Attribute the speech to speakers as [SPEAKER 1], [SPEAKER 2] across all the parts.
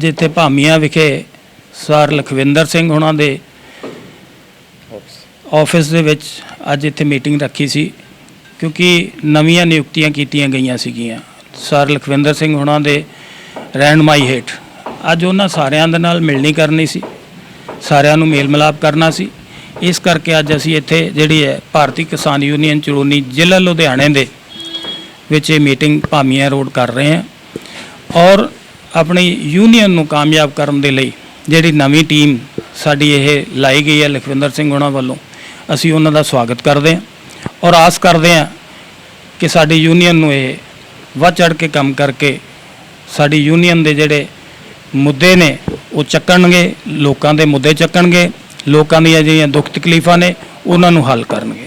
[SPEAKER 1] ਅੱਜ ਇੱਥੇ ਭਾਮੀਆਂ ਵਿਖੇ ਸਰ ਲਖਵਿੰਦਰ ਸਿੰਘ ਉਹਨਾਂ ਦੇ ਆਫਿਸ ਦੇ ਵਿੱਚ ਅੱਜ ਇੱਥੇ ਮੀਟਿੰਗ ਰੱਖੀ ਸੀ, ਕਿਉਂਕਿ ਨਵੀਆਂ ਨਿਯੁਕਤੀਆਂ ਕੀਤੀਆਂ ਗਈਆਂ ਸੀਗੀਆਂ। ਸਰ ਲਖਵਿੰਦਰ ਸਿੰਘ ਹੁਣਾਂ ਦੇ ਰਹਿਨਮਾਈ ਹੇਠ। ਅੱਜ ਉਹਨਾਂ ਸਾਰਿਆਂ ਦੇ ਨਾਲ ਮਿਲਣੀ ਕਰਨੀ ਸੀ, ਸਾਰਿਆਂ ਨੂੰ ਮੇਲ ਮਿਲਾਪ ਕਰਨਾ ਸੀ। ਇਸ ਕਰਕੇ ਅੱਜ ਅਸੀਂ ਇੱਥੇ ਜਿਹੜੀ ਹੈ ਭਾਰਤੀ ਕਿਸਾਨ ਯੂਨੀਅਨ ਚੜੂਨੀ ਜ਼ਿਲ੍ਹਾ ਲੁਧਿਆਣੇ ਦੇ ਵਿੱਚ ਇਹ ਮੀਟਿੰਗ ਭਾਮੀਆਂ ਰੋਡ ਕਰ ਰਹੇ ਹਾਂ। ਔਰ ਆਪਣੀ ਯੂਨੀਅਨ ਨੂੰ ਕਾਮਯਾਬ ਕਰਨ ਦੇ ਲਈ ਜਿਹੜੀ ਨਵੀਂ ਟੀਮ ਸਾਡੀ ਇਹ ਲਾਈ ਗਈ ਹੈ ਲਖਵਿੰਦਰ ਸਿੰਘ ਉਹਨਾਂ ਵੱਲੋਂ, ਅਸੀਂ ਉਹਨਾਂ ਦਾ ਸਵਾਗਤ ਕਰਦੇ ਹਾਂ ਔਰ ਆਸ ਕਰਦੇ ਹਾਂ ਕਿ ਸਾਡੀ ਯੂਨੀਅਨ ਨੂੰ ਇਹ ਵੱਧ ਚੜ ਕੇ ਕੰਮ ਕਰਕੇ ਸਾਡੀ ਯੂਨੀਅਨ ਦੇ ਜਿਹੜੇ ਮੁੱਦੇ ਨੇ ਉਹ ਚੱਕਣਗੇ, ਲੋਕਾਂ ਦੇ ਮੁੱਦੇ ਚੱਕਣਗੇ, ਲੋਕਾਂ ਦੀਆਂ ਜਿਹੜੀਆਂ ਦੁੱਖ ਤਕਲੀਫਾਂ ਨੇ ਉਹਨਾਂ ਨੂੰ ਹੱਲ ਕਰਨਗੇ।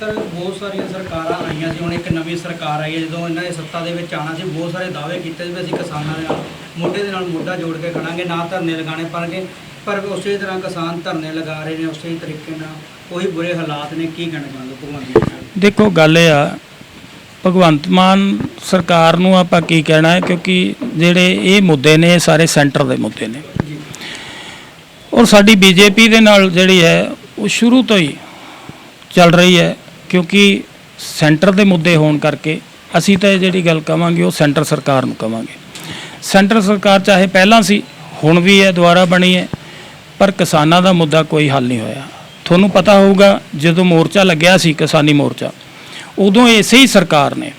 [SPEAKER 2] ਸਰ, ਬਹੁਤ ਸਾਰੀਆਂ ਸਰਕਾਰਾਂ ਆਈਆਂ ਸੀ ਹੁਣ ਇੱਕ ਨਵੀਂ ਸਰਕਾਰ ਆਈ ਹੈ ਜਦੋਂ ਇਹਨਾਂ ਦੇ ਸੱਤਾ ਦੇ ਵਿੱਚ ਆਣਾ ਸੀ ਬਹੁਤ ਸਾਰੇ ਦਾਅਵੇ ਕੀਤੇ ਸੀ ਵੀ ਅਸੀਂ ਕਿਸਾਨਾਂ ਦੇ ਨਾਲ ਮੋਢੇ ਦੇ ਨਾਲ ਮੋਢਾ ਜੋੜ ਕੇ ਖੜਾਂਗੇ ਨਾ ਧਰਨੇ ਲਗਾਣੇ ਪੈਣਗੇ ਪਰ ਉਸੇ ਤਰ੍ਹਾਂ ਕਿਸਾਨ ਧਰਨੇ ਲਗਾ ਰਹੇ ਨੇ ਉਸੇ ਤਰੀਕੇ ਨਾਲ ਉਹੀ ਬੁਰੇ ਹਾਲਾਤ ਨੇ ਕੀ ਕਹਿਣਾ ਚਾਹੁੰਦੇ ਭਗਵੰਤ ਮਾਨ?
[SPEAKER 1] ਦੇਖੋ ਗੱਲ ਇਹ ਆ ਭਗਵੰਤ ਮਾਨ ਸਰਕਾਰ ਨੂੰ ਆਪਾਂ ਕੀ ਕਹਿਣਾ ਹੈ ਕਿਉਂਕਿ ਜਿਹੜੇ ਇਹ ਮੁੱਦੇ ਨੇ ਇਹ ਸਾਰੇ ਸੈਂਟਰ ਦੇ ਮੁੱਦੇ ਨੇ ਔਰ ਸਾਡੀ ਬੀਜੇਪੀ ਦੇ ਨਾਲ ਜਿਹੜੀ ਹੈ ਉਹ ਸ਼ੁਰੂ ਤੋਂ ਹੀ ਚੱਲ ਰਹੀ ਹੈ ਕਿਉਂਕਿ ਸੈਂਟਰ ਦੇ ਮੁੱਦੇ ਹੋਣ ਕਰਕੇ ਅਸੀਂ ਤਾਂ ਇਹ ਜਿਹੜੀ ਗੱਲ ਕਵਾਂਗੇ, ਉਹ ਸੈਂਟਰ ਸਰਕਾਰ ਨੂੰ ਕਵਾਂਗੇ। ਸੈਂਟਰ ਸਰਕਾਰ ਚਾਹੇ ਪਹਿਲਾਂ ਸੀ, ਹੁਣ ਵੀ ਹੈ ਦੁਬਾਰਾ ਬਣੀ ਹੈ, ਪਰ ਕਿਸਾਨਾਂ ਦਾ ਮੁੱਦਾ ਕੋਈ ਹੱਲ ਨਹੀਂ ਹੋਇਆ। ਤੁਹਾਨੂੰ ਪਤਾ ਹੋਊਗਾ, ਜਦੋਂ ਮੋਰਚਾ ਲੱਗਿਆ ਸੀ, ਕਿਸਾਨੀ ਮੋਰਚਾ, ਉਦੋਂ ਇਸੇ ਹੀ ਸਰਕਾਰ ਨੇ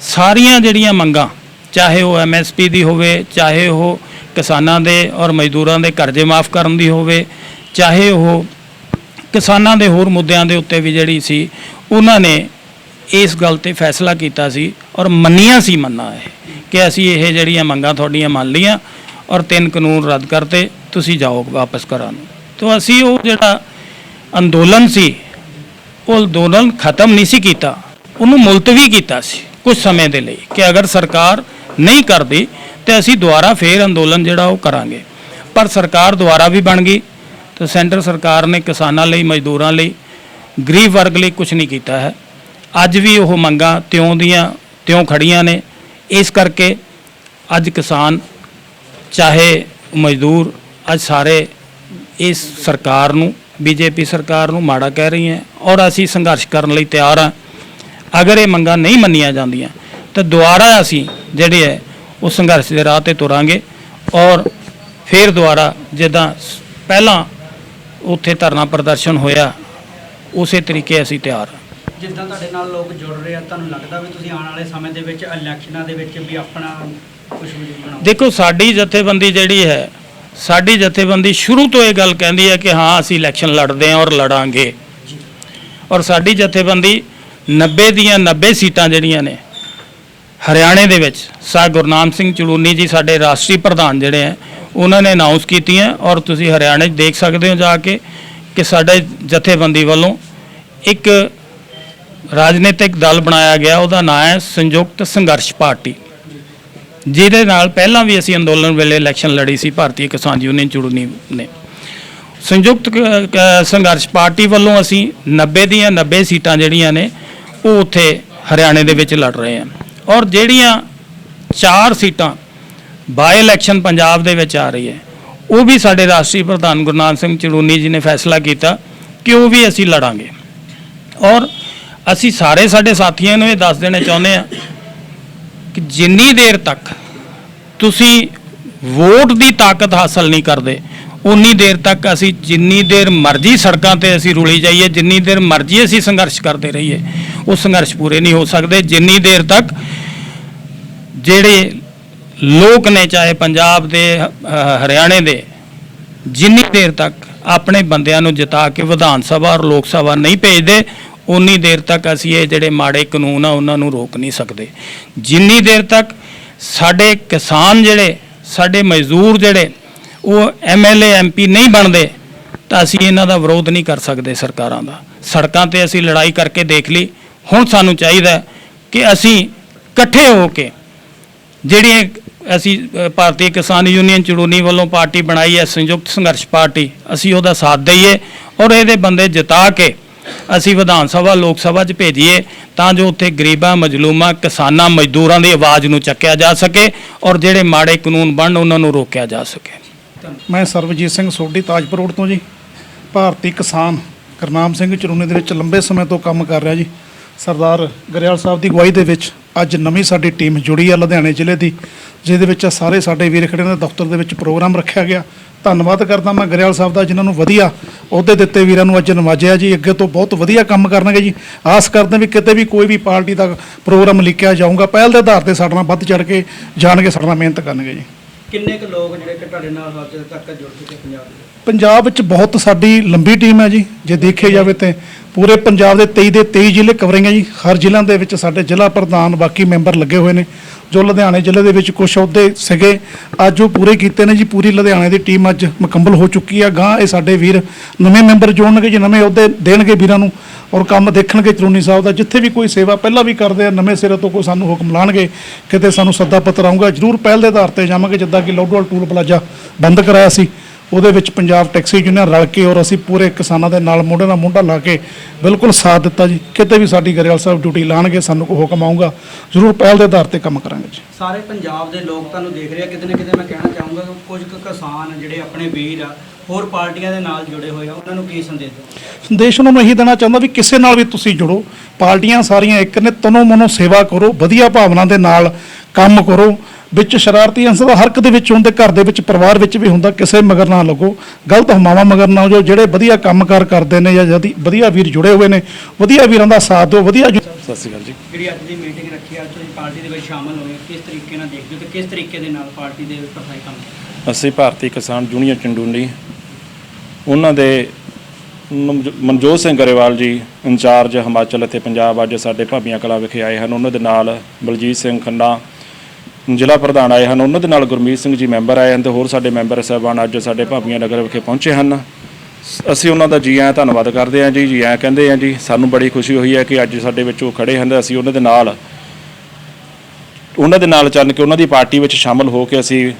[SPEAKER 1] ਸਾਰੀਆਂ ਜਿਹੜੀਆਂ ਮੰਗਾਂ, ਚਾਹੇ ਉਹ ਐਮਐਸਪੀ ਦੀ ਹੋਵੇ, ਚਾਹੇ ਉਹ ਕਿਸਾਨਾਂ ਦੇ ਔਰ ਮਜ਼ਦੂਰਾਂ ਦੇ ਕਰਜ਼ੇ ਮਾਫ ਕਰਨ ਦੀ ਹੋਵੇ, ਚਾਹੇ ਉਹ ਕਿਸਾਨਾਂ ਦੇ ਹੋਰ ਮੁੱਦਿਆਂ ਦੇ ਉੱਤੇ ਵੀ ਜਿਹੜੀ ਸੀ, ਉਹਨਾਂ ਨੇ ਇਸ ਗੱਲ ਤੇ ਫੈਸਲਾ ਕੀਤਾ ਸੀ ਔਰ ਮੰਨੀਆਂ ਸੀ ਮੰਨਾ ਇਹ, ਕਿ ਅਸੀਂ ਇਹ ਜਿਹੜੀਆਂ ਮੰਗਾਂ ਤੁਹਾਡੀਆਂ ਮੰਨ ਲਈਆਂ ਔਰ ਤਿੰਨ ਕਾਨੂੰਨ ਰੱਦ ਕਰਤੇ, ਤੁਸੀਂ ਜਾਓ ਵਾਪਸ ਘਰਾਂ ਨੂੰ। ਤੋਂ ਅਸੀਂ ਉਹ ਜਿਹੜਾ ਅੰਦੋਲਨ ਸੀ, ਉਹ ਅੰਦੋਲਨ ਖਤਮ ਨਹੀਂ ਸੀ ਕੀਤਾ, ਉਹਨੂੰ ਮੁਲਤਵੀ ਕੀਤਾ ਸੀ ਕੁਝ ਸਮੇਂ ਦੇ ਲਈ ਕਿ ਅਗਰ ਸਰਕਾਰ ਨਹੀਂ ਕਰਦੀ, ਤੇ ਅਸੀਂ ਦੁਬਾਰਾ ਫੇਰ ਅੰਦੋਲਨ ਜਿਹੜਾ ਉਹ ਕਰਾਂਗੇ। ਪਰ ਸਰਕਾਰ ਦੁਬਾਰਾ ਵੀ ਬਣ ਗਈ, ਤੇ ਸੈਂਟਰ ਸਰਕਾਰ ਨੇ ਕਿਸਾਨਾਂ ਲਈ, ਮਜ਼ਦੂਰਾਂ ਲਈ ਗਰੀਬ ਵਰਗ ਲਈ ਕੁਝ ਨਹੀਂ ਕੀਤਾ ਹੈ। ਅੱਜ ਵੀ ਉਹ ਮੰਗਾਂ ਤਿਉਂ ਦੀਆਂ, ਤਿਉਂ ਖੜੀਆਂ ਨੇ। ਇਸ ਕਰਕੇ ਅੱਜ ਕਿਸਾਨ, ਚਾਹੇ ਮਜ਼ਦੂਰ, ਅੱਜ ਸਾਰੇ ਇਸ ਸਰਕਾਰ ਨੂੰ, ਬੀਜੇਪੀ ਸਰਕਾਰ ਨੂੰ ਮਾੜਾ ਕਹਿ ਰਹੀ ਹੈ ਔਰ ਅਸੀਂ ਸੰਘਰਸ਼ ਕਰਨ ਲਈ ਤਿਆਰ ਹਾਂ। ਅਗਰ ਇਹ ਮੰਗਾਂ ਨਹੀਂ ਮੰਨੀਆਂ ਜਾਂਦੀਆਂ, ਤਾਂ ਦੁਬਾਰਾ ਅਸੀਂ ਜਿਹੜੇ ਹੈ, ਉਹ ਸੰਘਰਸ਼ ਦੇ ਰਾਹ ਤੇ ਤੁਰਾਂਗੇ ਔਰ ਫਿਰ ਦੁਬਾਰਾ ਜਿੱਦਾਂ ਪਹਿਲਾਂ ਉੱਥੇ ਧਰਨਾ ਪ੍ਰਦਰਸ਼ਨ ਹੋਇਆ, ਉਸੇ ਤਰੀਕੇ ਅਸੀਂ ਤਿਆਰ ਹਾਂ।
[SPEAKER 2] ਜਿੱਦਾਂ ਤੁਹਾਡੇ ਨਾਲ ਲੋਕ ਜੁੜ ਰਹੇ ਆ ਤੁਹਾਨੂੰ ਲੱਗਦਾ ਵੀ ਤੁਸੀਂ ਆਉਣ ਵਾਲੇ ਸਮੇਂ ਦੇ ਵਿੱਚ ਇਲੈਕਸ਼ਨਾਂ ਦੇ ਵਿੱਚ ਵੀ ਆਪਣਾ ਕੁਝ ਵੀ ਬਣਾਓ
[SPEAKER 1] ਦੇਖੋ ਸਾਡੀ ਜਥੇਬੰਦੀ ਜਿਹੜੀ ਹੈ ਸਾਡੀ ਜਥੇਬੰਦੀ ਸ਼ੁਰੂ ਤੋਂ ਇਹ ਗੱਲ ਕਹਿੰਦੀ ਹੈ ਕਿ ਹਾਂ ਅਸੀਂ ਇਲੈਕਸ਼ਨ ਲੜਦੇ ਹਾਂ ਔਰ ਲੜਾਂਗੇ। ਔਰ ਸਾਡੀ ਜਥੇਬੰਦੀ 90 ਦੀਆਂ 90 ਸੀਟਾਂ ਜਿਹੜੀਆਂ ਨੇ ਹਰਿਆਣੇ ਦੇ ਵਿੱਚ ਸਾ ਗੁਰਨਾਮ ਸਿੰਘ ਚੜੂਨੀ ਜੀ ਸਾਡੇ ਰਾਸ਼ਟਰੀ ਪ੍ਰਧਾਨ ਜਿਹੜੇ ਹੈ ਉਹਨਾਂ ਨੇ ਅਨਾਉਂਸ ਕੀਤੀਆਂ ਔਰ ਤੁਸੀਂ ਹਰਿਆਣੇ 'ਚ ਦੇਖ ਸਕਦੇ ਹੋ ਜਾ ਕੇ ਕਿ ਸਾਡੇ ਜਥੇਬੰਦੀ ਵੱਲੋਂ ਇੱਕ ਰਾਜਨੀਤਿਕ ਦਲ ਬਣਾਇਆ ਗਿਆ, ਉਹਦਾ ਨਾਮ ਹੈ ਸੰਯੁਕਤ ਸੰਘਰਸ਼ ਪਾਰਟੀ। ਜਿਹਦੇ ਨਾਲ ਪਹਿਲਾਂ ਵੀ ਅਸੀਂ ਅੰਦੋਲਨ ਵੇਲੇ ਇਲੈਕਸ਼ਨ ਲੜੀ ਸੀ, ਭਾਰਤੀ ਕਿਸਾਨ ਯੂਨੀਅਨ ਚੜੂਨੀ ਨੇ। ਸੰਯੁਕਤ ਸੰਘਰਸ਼ ਪਾਰਟੀ ਵੱਲੋਂ ਅਸੀਂ 90 ਦੀਆਂ 90 ਸੀਟਾਂ ਜਿਹੜੀਆਂ ਨੇ, ਉਹ ਉੱਥੇ ਹਰਿਆਣੇ ਦੇ ਵਿੱਚ ਲੜ ਰਹੇ ਹਾਂ। ਔਰ ਜਿਹੜੀਆਂ ਚਾਰ ਸੀਟਾਂ ਬਾਈ ਇਲੈਕਸ਼ਨ ਪੰਜਾਬ ਦੇ ਵਿੱਚ ਆ ਰਹੀ ਹੈ ਉਹ ਵੀ ਸਾਡੇ ਰਾਸ਼ਟਰੀ ਪ੍ਰਧਾਨ ਗੁਰਨਾਮ ਸਿੰਘ ਚੜੂਨੀ ਜੀ ਨੇ ਫੈਸਲਾ ਕੀਤਾ ਕਿ ਉਹ ਵੀ ਅਸੀਂ ਲੜਾਂਗੇ। ਔਰ ਅਸੀਂ ਸਾਰੇ ਸਾਡੇ ਸਾਥੀਆਂ ਨੂੰ ਇਹ ਦੱਸ ਦੇਣਾ ਚਾਹੁੰਦੇ ਹਾਂ ਕਿ ਜਿੰਨੀ ਦੇਰ ਤੱਕ ਤੁਸੀਂ ਵੋਟ ਦੀ ਤਾਕਤ ਹਾਸਲ ਨਹੀਂ ਕਰਦੇ, ਉਨੀ ਦੇਰ ਤੱਕ ਅਸੀਂ ਜਿੰਨੀ ਦੇਰ ਮਰਜ਼ੀ ਸੜਕਾਂ ਤੇ ਅਸੀਂ ਰੁਲੀ ਜਾਈਏ, ਜਿੰਨੀ ਦੇਰ ਮਰਜ਼ੀ ਅਸੀਂ ਸੰਘਰਸ਼ ਕਰਦੇ ਰਹੀਏ, ਉਹ ਸੰਘਰਸ਼ ਪੂਰੇ ਨਹੀਂ ਹੋ ਸਕਦੇ। ਜਿੰਨੀ ਦੇਰ ਤੱਕ ਜਿਹੜੇ ਲੋਕ ਨੇ, ਚਾਹੇ ਪੰਜਾਬ ਦੇ ਹਰਿਆਣੇ ਦੇ, ਜਿੰਨੀ ਦੇਰ ਤੱਕ ਆਪਣੇ ਬੰਦਿਆਂ ਨੂੰ ਜਿਤਾ ਕੇ ਵਿਧਾਨ ਸਭਾ ਔਰ ਲੋਕ ਸਭਾ ਨਹੀਂ ਭੇਜਦੇ ਉਨੀ ਦੇਰ ਤੱਕ ਅਸੀਂ ਇਹ ਜਿਹੜੇ ਮਾੜੇ ਕਾਨੂੰਨ ਆ, ਉਹਨਾਂ ਨੂੰ ਰੋਕ ਨਹੀਂ ਸਕਦੇ। ਜਿੰਨੀ ਦੇਰ ਤੱਕ ਸਾਡੇ ਕਿਸਾਨ ਜਿਹੜੇ, ਸਾਡੇ ਮਜ਼ਦੂਰ ਜਿਹੜੇ, ਉਹ ਐਮਐਲਏ ਐਮਪੀ ਨਹੀਂ ਬਣਦੇ, ਤਾਂ ਅਸੀਂ ਇਹਨਾਂ ਦਾ ਵਿਰੋਧ ਨਹੀਂ ਕਰ ਸਕਦੇ ਸਰਕਾਰਾਂ ਦਾ। ਸੜਕਾਂ ਤੇ ਅਸੀਂ ਲੜਾਈ ਕਰਕੇ ਦੇਖ ਲਈ। ਹੁਣ ਸਾਨੂੰ ਚਾਹੀਦਾ ਕਿ ਅਸੀਂ ਇਕੱਠੇ ਹੋ ਕੇ ਜਿਹੜੀਆਂ ਅਸੀਂ ਭਾਰਤੀ ਕਿਸਾਨ ਯੂਨੀਅਨ ਚੜੂਨੀ ਵੱਲੋਂ ਪਾਰਟੀ ਬਣਾਈ ਹੈ, ਸੰਯੁਕਤ ਸੰਘਰਸ਼ ਪਾਰਟੀ, ਅਸੀਂ ਉਹਦਾ ਸਾਥ ਦਈਏ ਔਰ ਇਹਦੇ ਬੰਦੇ ਜਿਤਾ ਕੇ ਅਸੀਂ ਵਿਧਾਨ ਸਭਾ, ਲੋਕ ਸਭਾ 'ਚ ਭੇਜੀਏ, ਤਾਂ ਜੋ ਉੱਥੇ ਗਰੀਬਾਂ, ਮਜਲੂਮਾਂ, ਕਿਸਾਨਾਂ, ਮਜ਼ਦੂਰਾਂ ਦੀ ਆਵਾਜ਼ ਨੂੰ ਚੱਕਿਆ ਜਾ ਸਕੇ ਔਰ ਜਿਹੜੇ ਮਾੜੇ ਕਾਨੂੰਨ ਬਣਨ, ਉਹਨਾਂ ਨੂੰ ਰੋਕਿਆ ਜਾ ਸਕੇ।
[SPEAKER 3] ਮੈਂ ਸਰਬਜੀਤ ਸਿੰਘ ਸੋਢੀ, ਤਾਜਪੁਰ ਰੋਡ ਤੋਂ ਜੀ। ਭਾਰਤੀ ਕਿਸਾਨ ਕਰਨਾਮ ਸਿੰਘ ਚਰੂਨੇ ਦੇ ਵਿੱਚ ਲੰਬੇ ਸਮੇਂ ਤੋਂ ਕੰਮ ਕਰ ਰਿਹਾ ਜੀ। ਸਰਦਾਰ ਗਰੇਵਾਲ ਸਾਹਿਬ ਦੀ ਅਗਵਾਈ ਦੇ ਵਿੱਚ ਅੱਜ ਨਵੀਂ ਸਾਡੀ ਟੀਮ ਜੁੜੀ ਆ ਲੁਧਿਆਣੇ ਜ਼ਿਲ੍ਹੇ ਦੀ, ਜਿਹਦੇ ਵਿੱਚ ਸਾਰੇ ਸਾਡੇ ਵੀਰ ਖੜੇ ਨੇ, ਦਫ਼ਤਰ ਦੇ ਵਿੱਚ ਪ੍ਰੋਗਰਾਮ ਰੱਖਿਆ ਗਿਆ। ਧੰਨਵਾਦ ਕਰਦਾ ਮੈਂ ਗਰੇਵਾਲ ਸਾਹਿਬ ਦਾ ਜਿਨ੍ਹਾਂ ਨੂੰ ਵਧੀਆ ਅਹੁਦੇ ਦਿੱਤੇ ਵੀਰਾਂ ਨੂੰ ਅੱਜ ਨਵਾਜਿਆ ਜੀ ਅੱਗੇ ਤੋਂ ਬਹੁਤ ਵਧੀਆ ਕੰਮ ਕਰਨਗੇ ਜੀ। ਆਸ ਕਰਦੇ ਵੀ ਕਿਤੇ ਵੀ ਕੋਈ ਵੀ ਪਾਰਟੀ ਦਾ ਪ੍ਰੋਗਰਾਮ ਲਿਖਿਆ ਜਾਊਗਾ ਪਹਿਲ ਦੇ ਆਧਾਰ ਤੇ ਸਾਡੇ ਨਾਲ ਵੱਧ ਚੜ ਕੇ ਜਾਣਗੇ ਸਾਡੇ ਨਾਲ ਮਿਹਨਤ ਕਰਨਗੇ ਜੀ।
[SPEAKER 2] ਕਿੰਨੇ ਕੁ ਲੋਕ ਜਿਹੜੇ ਕਿ ਤੁਹਾਡੇ ਨਾਲ ਅੱਜ ਤੱਕ ਜੁੜ ਚੁੱਕੇ ਪੰਜਾਬ ਦੇ?
[SPEAKER 3] ਪੰਜਾਬ ਵਿੱਚ ਬਹੁਤ ਸਾਡੀ ਲੰਬੀ ਟੀਮ ਹੈ ਜੀ। ਜੇ ਦੇਖਿਆ ਜਾਵੇ ਤੇ ਪੂਰੇ ਪੰਜਾਬ ਦੇ 23 ਦੇ 23 ਜ਼ਿਲ੍ਹੇ ਕਵਰਿੰਗ ਹੈ ਜੀ। ਹਰ ਜ਼ਿਲ੍ਹਿਆਂ ਦੇ ਵਿੱਚ ਸਾਡੇ ਜ਼ਿਲ੍ਹਾ ਪ੍ਰਧਾਨ ਬਾਕੀ ਮੈਂਬਰ ਲੱਗੇ ਹੋਏ ਨੇ, ਜੋ ਲੁਧਿਆਣੇ ਜ਼ਿਲ੍ਹੇ ਦੇ ਵਿੱਚ ਕੁਝ ਅਹੁਦੇ ਸੀਗੇ। ਅੱਜ ਉਹ ਪੂਰੇ ਕੀਤੇ ਨੇ ਜੀ। ਪੂਰੀ ਲੁਧਿਆਣੇ ਦੀ ਟੀਮ ਅੱਜ ਮੁਕੰਮਲ ਹੋ ਚੁੱਕੀ ਆ। ਗਾਂ ਇਹ ਸਾਡੇ ਵੀਰ ਨਵੇਂ ਮੈਂਬਰ ਜੋੜਨਗੇ ਜੀ, ਨਵੇਂ ਅਹੁਦੇ ਦੇਣਗੇ ਵੀਰਾਂ ਨੂੰ ਔਰ ਕੰਮ ਦੇਖਣਗੇ ਚਰੂਨੀ ਸਾਹਿਬ ਦਾ। ਜਿੱਥੇ ਵੀ ਕੋਈ ਸੇਵਾ ਪਹਿਲਾਂ ਵੀ ਕਰਦੇ ਆ, ਨਵੇਂ ਸਿਰੇ ਤੋਂ ਕੋਈ ਸਾਨੂੰ ਹੁਕਮ ਲਾਣਗੇ, ਕਿਤੇ ਸਾਨੂੰ ਸੱਦਾ ਪੱਤਰ ਆਊਗਾ, ਜਰੂਰ ਪਹਿਲ ਦੇ ਆਧਾਰ ਤੇ ਜਾਵਾਂਗੇ, ਜਿੱਦਾਂ ਕਿ ਲੋਡਵਾਲ ਟੂਲ ਪਲਾਜ਼ਾ ਬੰਦ ਕਰਾਇਆ ਸੀ। ਉਹਦੇ ਵਿੱਚ ਪੰਜਾਬ ਟੈਕਸੀ ਯੂਨੀਅਨ ਰਲ ਕੇ ਔਰ ਅਸੀਂ ਪੂਰੇ ਕਿਸਾਨਾਂ ਦੇ ਨਾਲ ਮੋਢੇ ਨਾਲ ਮੋਢਾ ਲਾ ਕੇ ਬਿਲਕੁਲ ਸਾਥ ਦਿੱਤਾ ਜੀ। ਕਿਤੇ ਵੀ ਸਾਡੀ ਗਰੇਵਾਲ ਸਾਹਿਬ ਡਿਊਟੀ ਲਾਣਗੇ ਸਾਨੂੰ ਕੋਈ ਹੁਕਮ ਆਊਗਾ। ਜ਼ਰੂਰ ਪਹਿਲ ਦੇ ਆਧਾਰ ਤੇ ਕੰਮ ਕਰਾਂਗੇ ਜੀ।
[SPEAKER 2] ਸਾਰੇ ਪੰਜਾਬ ਦੇ ਲੋਕ ਤੁਹਾਨੂੰ ਦੇਖ ਰਹੇ ਆ ਕਿਤੇ ਨਾ ਕਿਤੇ ਮੈਂ ਕਹਿਣਾ ਚਾਹੂੰਗਾ ਕਿ ਕੁਝ ਕੁ ਕਿਸਾਨ ਜਿਹੜੇ ਆਪਣੇ ਵੀਰ ਆ ਹੋਰ ਪਾਰਟੀਆਂ ਦੇ ਨਾਲ ਜੁੜੇ ਹੋਏ ਆ ਉਹਨਾਂ ਨੂੰ ਕੀ ਸੰਦੇਸ਼ ਦਿਓ?
[SPEAKER 3] ਸੰਦੇਸ਼ ਉਹਨਾਂ ਨੂੰ ਇਹੀ ਦੇਣਾ ਚਾਹੁੰਦਾ ਵੀ ਕਿਸੇ ਨਾਲ ਵੀ ਤੁਸੀਂ ਜੁੜੋ। ਪਾਰਟੀਆਂ ਸਾਰੀਆਂ ਇੱਕ ਨੇ ਤਨੋ ਮਨੋ ਸੇਵਾ ਕਰੋ ਵਧੀਆ ਭਾਵਨਾ ਦੇ ਨਾਲ ਕੰਮ ਕਰੋ। ਵਿੱਚ ਸ਼ਰਾਰਤੀ ਅੰਸਰ ਹਰ ਇੱਕ ਦੇ ਵਿੱਚ ਹੁੰਦੇ ਘਰ ਦੇ ਵਿੱਚ ਪਰਿਵਾਰ ਵਿੱਚ ਵੀ ਹੁੰਦਾ ਕਿਸੇ ਮਗਰ ਨਾ ਲੱਗੋ। ਗਲਤ ਹਮਾਵਾ ਮਗਰ ਨਾ ਜੋ ਜਿਹੜੇ ਵਧੀਆ ਕੰਮਕਾਰ ਕਰਦੇ ਨੇ ਜਾਂ ਜਦੀ ਵਧੀਆ ਵੀਰ ਜੁੜੇ ਹੋਏ ਨੇ ਵਧੀਆ ਵੀਰਾਂ ਦਾ ਸਾਥ ਦਿਓ ਵਧੀਆ ਜੁ-
[SPEAKER 4] ਸਤਿ ਸ਼੍ਰੀ ਅਕਾਲ ਜੀ।
[SPEAKER 2] ਜਿਹੜੀ ਅੱਜ ਦੀ ਮੀਟਿੰਗ ਰੱਖੀ ਆ ਅੱਜ ਤੁਸੀਂ ਪਾਰਟੀ ਦੇ ਵਿੱਚ ਸ਼ਾਮਲ ਹੋਏ ਕਿਸ ਤਰੀਕੇ ਨਾਲ ਦੇਖਦੇ ਹੋ ਤੇ ਕਿਸ ਤਰੀਕੇ ਦੇ ਨਾਲ ਪਾਰਟੀ ਦੇ ਪ੍ਰਥਾਈ ਕੰਮ
[SPEAKER 4] ਅਸੀਂ ਭਾਰਤੀ ਕਿਸਾਨ ਯੂਨੀਅਨ ਚੰਡੂਨੀ ਉਹਨਾਂ ਦੇ ਮਨਜ- ਮਨਜੋਤ ਸਿੰਘ ਗਰੇਵਾਲ ਜੀ ਇੰਚਾਰਜ ਹਿਮਾਚਲ ਅਤੇ ਪੰਜਾਬ ਅੱਜ ਸਾਡੇ ਭਾਬੀਆਂ ਕਲਾ ਵਿਖੇ ਆਏ ਹਨ। ਉਹਨਾਂ ਦੇ ਨਾਲ ਬਲਜੀਤ ਸਿੰਘ ਖੰਨਾ ਜ਼ਿਲ੍ਹਾ ਪ੍ਰਧਾਨ ਆਏ ਹਨ। ਉਹਨਾਂ ਦੇ ਨਾਲ ਗੁਰਮੀਤ ਸਿੰਘ ਜੀ ਮੈਂਬਰ ਆਏ ਹਨ ਤੇ ਹੋਰ ਸਾਡੇ ਮੈਂਬਰ ਸਾਹਿਬਾਨ ਅੱਜ ਸਾਡੇ ਭਾਬੀਆਂ ਨਗਰ ਵਿਖੇ ਪਹੁੰਚੇ ਹਨ। ਅਸੀਂ ਉਹਨਾਂ ਦਾ ਜੀ ਆਇਆਂ ਧੰਨਵਾਦ ਕਰਦੇ ਹਾਂ ਜੀ। ਜੀ ਆਇਆਂ ਕਹਿੰਦੇ ਹਾਂ ਜੀ, ਸਾਨੂੰ ਬੜੀ ਖੁਸ਼ੀ ਹੋਈ ਹੈ ਕਿ ਅੱਜ ਸਾਡੇ ਵਿੱਚ ਉਹ ਖੜੇ ਹਨ ਅਸੀਂ ਉਹਨਾਂ ਦੇ ਨਾਲ ਉਹਨਾਂ ਦੇ ਨਾਲ ਚੱਲ ਕੇ ਉਹਨਾਂ ਦੀ ਪਾਰਟੀ ਵਿੱਚ ਸ਼ਾਮਲ ਹੋ ਕੇ ਅਸੀਂ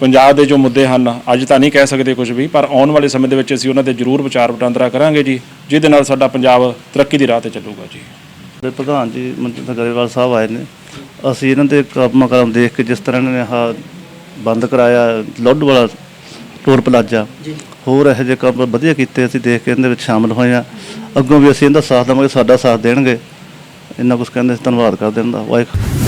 [SPEAKER 4] ਪੰਜਾਬ ਦੇ ਜੋ ਮੁੱਦੇ ਹਨ, ਅੱਜ ਤਾਂ ਨਹੀਂ ਕਹਿ ਸਕਦੇ ਕੁਝ ਵੀ, ਪਰ ਆਉਣ ਵਾਲੇ ਸਮੇਂ ਦੇ ਵਿੱਚ ਅਸੀਂ ਉਹਨਾਂ ਤੇ ਜ਼ਰੂਰ ਵਿਚਾਰ ਵਟਾਂਦਰਾ ਕਰਾਂਗੇ ਜੀ, ਜਿਹਦੇ ਨਾਲ ਸਾਡਾ ਪੰਜਾਬ ਤਰੱਕੀ ਦੀ ਰਾਹ ਤੇ ਚੱਲੂਗਾ ਜੀ।
[SPEAKER 5] ਪ੍ਰਧਾਨ ਜੀ ਮਨਜੀਤ ਗਰੇਵਾਲ ਸਾਹਿਬ ਆਏ ਨੇ। ਅਸੀਂ ਇਹਨਾਂ ਦੇ ਕੰਮ ਕਰਮ ਦੇਖ ਕੇ ਜਿਸ ਤਰ੍ਹਾਂ ਇਹਨਾਂ ਨੇ ਆਹ ਬੰਦ ਕਰਾਇਆ ਲੁੱਡ ਵਾਲਾ ਟੋਲ ਪਲਾਜ਼ਾ।
[SPEAKER 2] ਜੀ।
[SPEAKER 5] ਹੋਰ ਇਹੋ ਜਿਹੇ ਕੰਮ ਵਧੀਆ ਕੀਤੇ ਅਸੀਂ ਦੇਖ ਕੇ ਇਹਦੇ ਵਿੱਚ ਸ਼ਾਮਲ ਹੋਏ ਆ ਅੱਗੋਂ ਵੀ ਅਸੀਂ ਇਹਦਾ ਸਾਥ ਦੇਵਾਂਗੇ ਸਾਡਾ ਸਾਥ ਦੇਣਗੇ। ਇੰਨਾ ਕੁਝ ਕਹਿੰਦੇ ਧੰਨਵਾਦ ਕਰਦੇ ਹਾਂ ਦਾ। ਵਾਹਿਗੁਰੂ।